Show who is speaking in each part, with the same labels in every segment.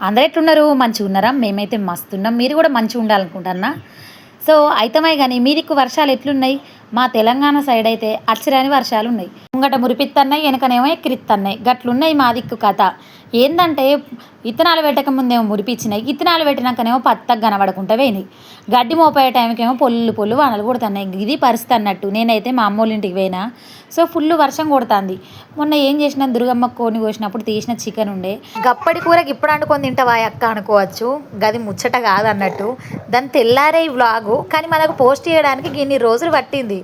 Speaker 1: అందరు ఎట్లున్నారు మంచిగా ఉన్నారా మేమైతే మస్తున్నాం. మీరు కూడా మంచిగా ఉండాలనుకుంటున్నా సో అయితమే కానీ మీ వర్షాలు ఎట్లున్నాయి? మా తెలంగాణ సైడ్ అయితే అచ్చరాని వర్షాలు ఉన్నాయి ముంగట మురిపిత్తన్నాయి వెనకనేమో ఎక్కిరిత్తన్నాయి. గట్లున్నాయి మా దిక్కు కథ. ఏందంటే ఇత్తనాలు పెట్టక ముందేమో మురిపించినాయి. ఇత్తనాలు పెట్టినాకనేమో పత్తగా కనబడకుండా పోయినాయి. గడ్డి మోపోయే టైంకేమో పొల్లు పొల్లు వానలు కొడుతున్నాయి. ఇది పరిస్థితి అన్నట్టు. నేనైతే మా అమ్మోళ్ళింటికి పోయినా. సో ఫుల్ వర్షం కొడుతుంది. మొన్న ఏం చేసిన? దుర్గమ్మ కోని కోసినప్పుడు తీసిన చికెన్ ఉండే. గప్పటి కూరకి ఇప్పుడు అనుకొని తింటావా అక్క అనుకోవచ్చు. గది ముచ్చట కాదన్నట్టు. దాని తెల్లారే ఈ వ్లాగు. కానీ మనకు పోస్ట్ చేయడానికి ఇన్ని రోజులు పట్టింది.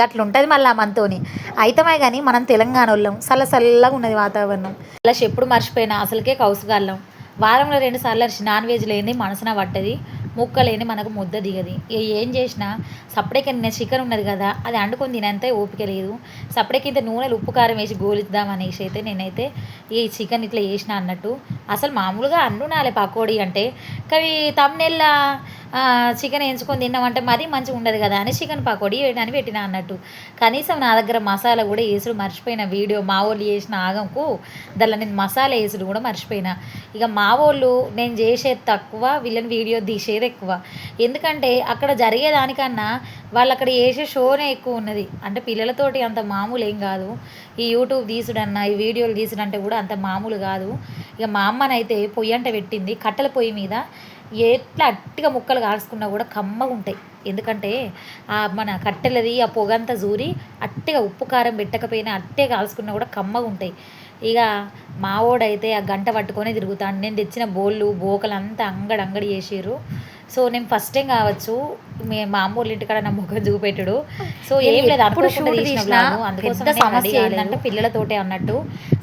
Speaker 1: గట్లుంటుంది మళ్ళీ మనతోని. అయితమే కానీ మనం తెలంగాణ వాళ్ళం చల్ల చల్లగా ఉన్నది వాతావరణం. అలా ఎప్పుడు మర్చిపోయినా అసలుకే కౌసుగాళ్ళం. వారంలో రెండు సార్లు అరిచి నాన్ వెజ్ లేని మనసున పట్టది ముక్క లేని మనకు ముద్ద దిగది. ఇక ఏం చేసినా సపరేట్గా నిన్న చికెన్ ఉన్నది కదా అది అండుకొని తినంత ఓపిక లేదు. సపరేట్కి ఇంత నూనెలు ఉప్పు కారం వేసి గోలిద్దాం అనేసి అయితే నేనైతే ఈ చికెన్ ఇట్లా వేసిన అన్నట్టు. అసలు మామూలుగా అండునాలే పకోడీ అంటే. కానీ తమ్నెల్లా చికెన్ వేయించుకొని తిన్నామంటే మరీ మంచిగా ఉండదు కదా అని చికెన్ పకోడీ వేయడానికి పెట్టిన అన్నట్టు. కనీసం నా దగ్గర మసాలా కూడా వేసుడు మర్చిపోయిన. వీడియో మా వాళ్ళు చేసిన ఆగంకు దానిలో నేను మసాలా వేసుడు కూడా మర్చిపోయినా. ఇక మా వాళ్ళు నేను చేసేది తక్కువ వీళ్ళని వీడియో తీసేది ఎక్కువ. ఎందుకంటే అక్కడ జరిగేదానికన్నా వాళ్ళు అక్కడ చేసే షోనే ఎక్కువ ఉన్నది. అంటే పిల్లలతోటి అంత మామూలు ఏం కాదు. ఈ యూట్యూబ్ తీసుడన్నా ఈ వీడియోలు తీసుడంటే కూడా అంత మామూలు కాదు. ఇక మా అమ్మనైతే పొయ్యి అంట పెట్టింది. కట్టెల పొయ్యి మీద ఎట్లా అట్టిగా ముక్కలు కాల్చుకున్నా కూడా కమ్మగా ఉంటాయి. ఎందుకంటే ఆ మన కట్టెలది ఆ పొగంతా జూరి అట్టిగా ఉప్పు కారం పెట్టకపోయినా అట్టే కాల్చుకున్నా కూడా కమ్మగా ఉంటాయి. ఇక మావోడైతే ఆ గంట పట్టుకొని తిరుగుతాను నేను తెచ్చిన బోళ్ళు బోకలు అంతా అంగడి అంగడి చేసిర్రు. సో నేను ఫస్ట్ టైం కావచ్చు మీ మా అమ్మోళ్ళ ఇంటికాడ నా ముఖం చూపెట్టుడు. సో ఏం లేదు అప్పుడు సమస్య ఏంటంటే పిల్లలతోటే అన్నట్టు.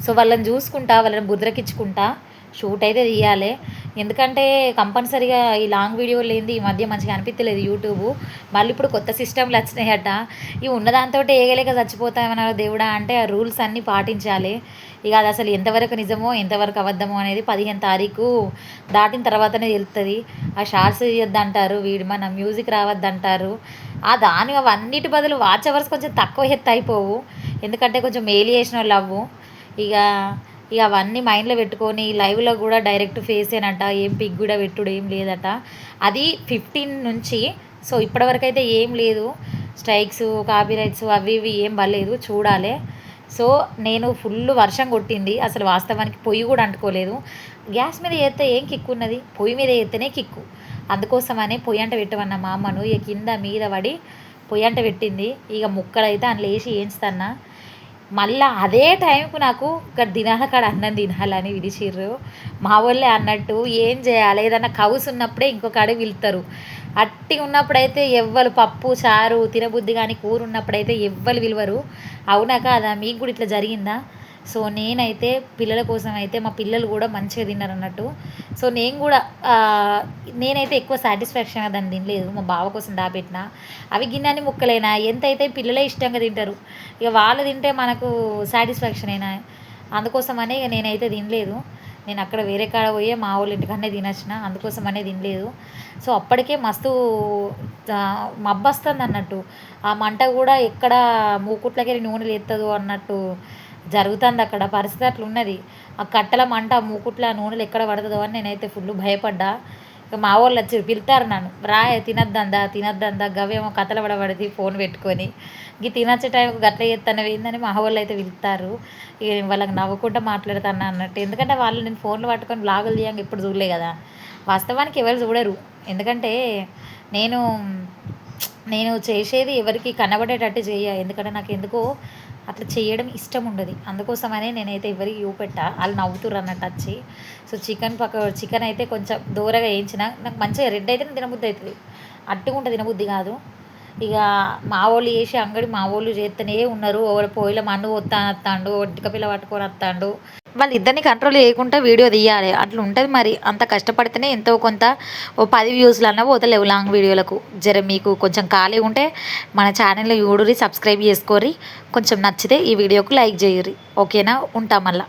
Speaker 1: సో వాళ్ళని చూసుకుంటా వాళ్ళని బుద్రకిచ్చుకుంటా షూట్ అయితే తీయాలి. ఎందుకంటే కంపల్సరీగా ఈ లాంగ్ వీడియో లేనిది ఈ మధ్య మంచిగా అనిపించలేదు యూట్యూబ్. మళ్ళీ ఇప్పుడు కొత్త సిస్టమ్లు వచ్చినాయట. ఇవి ఉన్నదాంతో ఏగలేక చచ్చిపోతామన్నారు దేవుడా అంటే ఆ రూల్స్ అన్నీ పాటించాలి. ఇక అది అసలు ఎంతవరకు నిజమో ఎంతవరకు అబద్ధమో అనేది పదిహేను తారీఖు దాటిన తర్వాతనే తెలుస్తుంది ఆ షార్ట్స్ తీయొద్దంటారు వీడి మన మ్యూజిక్ రావద్దంటారు. ఆ దాని అవన్నిటి బదులు వాచ్ అవర్స్ కొంచెం తక్కువ ఎత్తు అయిపోవు ఎందుకంటే కొంచెం మేలు చేసిన వాళ్ళు అవ్వు. ఇక ఇక అవన్నీ మైండ్లో పెట్టుకొని లైవ్లో కూడా డైరెక్ట్ ఫేస్ ఏనట ఏం పిక్ కూడా పెట్టుడు ఏం లేదట. అది ఫిఫ్టీన్ నుంచి సో ఇప్పటివరకు అయితే ఏం లేదు. స్ట్రైక్స్ కాపీరైట్స్ అవి ఇవి ఏం పర్లేదు చూడాలి. సో నేను ఫుల్ వర్షం కొట్టింది అసలు వాస్తవానికి పొయ్యి కూడా అంటుకోలేదు. గ్యాస్ మీద వేస్తే ఏం కిక్కు ఉన్నది? పొయ్యి మీద వేస్తేనే కిక్కు. అందుకోసమనే పొయ్యి అంట పెట్టమన్న మా అమ్మను. ఇక కింద మీద పడి పొయ్యి అంట పెట్టింది. ఇక ముక్కలైతే అందులో వేసి వేయించుతాన్నా. మళ్ళా అదే టైంకు నాకు ఇక్కడ దినాల కాడ అన్నం తినాలని విడిచిర్రు. మా వాళ్ళే అన్నట్టు ఏం చేయాలి? ఏదన్నా కౌస్ ఉన్నప్పుడే ఇంకొక అడుగు వెళ్తారు అట్టి ఉన్నప్పుడైతే ఎవ్వరు పప్పు చారు తినబుద్ధి కానీ కూర ఉన్నప్పుడైతే ఎవ్వరు విలువరు అవునా కాదా? మీకు కూడా ఇట్లా జరిగిందా? సో నేనైతే పిల్లల కోసం అయితే మా పిల్లలు కూడా మంచిగా తిన్నారు అన్నట్టు. సో నేను కూడా నేనైతే ఎక్కువ సాటిస్ఫాక్షన్గా దాన్ని తినలేదు. మా బావ కోసం దాపెట్టిన. అవి గిన్నెని ముక్కలైనా ఎంత అయితే పిల్లలే ఇష్టంగా తింటారు ఇక వాళ్ళు తింటే మనకు సాటిస్ఫాక్షన్ అయినా అందుకోసమనే ఇక నేనైతే తినలేదు. నేను అక్కడ వేరే కాడ పోయే మా వాళ్ళ ఇంటికనే తినొచ్చిన. అందుకోసం అనే తినలేదు. సో అప్పటికే మస్తు మబ్బస్తుంది అన్నట్టు. ఆ మంట కూడా ఎక్కడ మూకుట్లకి నూనె లేస్తుందో అన్నట్టు జరుగుతుంది అక్కడ పరిస్థితి అట్లా ఉన్నది ఆ కట్టెల మంట మూకుట్ల నూనెలు ఎక్కడ పడుతుందో అని నేనైతే ఫుల్ భయపడ్డా. ఇక మా వాళ్ళు వచ్చి పిలుతారు నన్ను. రాయ తినద్దందా తినద్దందా గవేమో కథలు పడబడితే ఫోన్ పెట్టుకొని. ఇక తినచ్చే టైంకి గట్ల చేస్తాను ఏందని మా వాళ్ళు అయితే పిలుస్తారు. ఇక వాళ్ళకి నవ్వుకుంటూ మాట్లాడతాను అన్నట్టు. ఎందుకంటే వాళ్ళు నేను ఫోన్లు పట్టుకొని బ్లాగులు తీయంగా ఎప్పుడు చూడలే కదా. వాస్తవానికి ఎవరు చూడరు. ఎందుకంటే నేను నేను చేసేది ఎవరికి కనబడేటట్టు చేయ ఎందుకంటే నాకు ఎందుకో అట్లా చేయడం ఇష్టం ఉండదు. అందుకోసమనే నేనైతే ఎవరికి చూపెట్టా వాళ్ళు నవ్వుతురు అన్నట్టు వచ్చి. సో చికెన్ పక్క చికెన్ అయితే కొంచెం దూరగా వేయించిన నాకు మంచిగా రెడ్ అయితే తినబుద్ధి అవుతుంది. అట్టుకుంటే తినబుద్ధి కాదు. ఇక మా వాళ్ళు చేసి అంగడి మా వాళ్ళు చేస్తూనే ఉన్నారు ఓవల పోయిల మన్ను వస్తాను వస్తాడు ఒంటిక పిల్ల పట్టుకొని వస్తాడు వాళ్ళిద్దరిని కంట్రోల్ చేయకుండా వీడియో తీయాలి. అట్లా ఉంటుంది మరి. అంత కష్టపడితేనే ఎంతో కొంత ఓ పది వ్యూస్లు అన్న పోతలేవు లాంగ్ వీడియోలకు. జర మీకు కొంచెం ఖాళీ ఉంటే మన ఛానల్లో చూడురి సబ్స్క్రైబ్ చేసుకోరి కొంచెం నచ్చితే ఈ వీడియోకు లైక్ చేయరి ఓకేనా? ఉంటాం మళ్ళీ.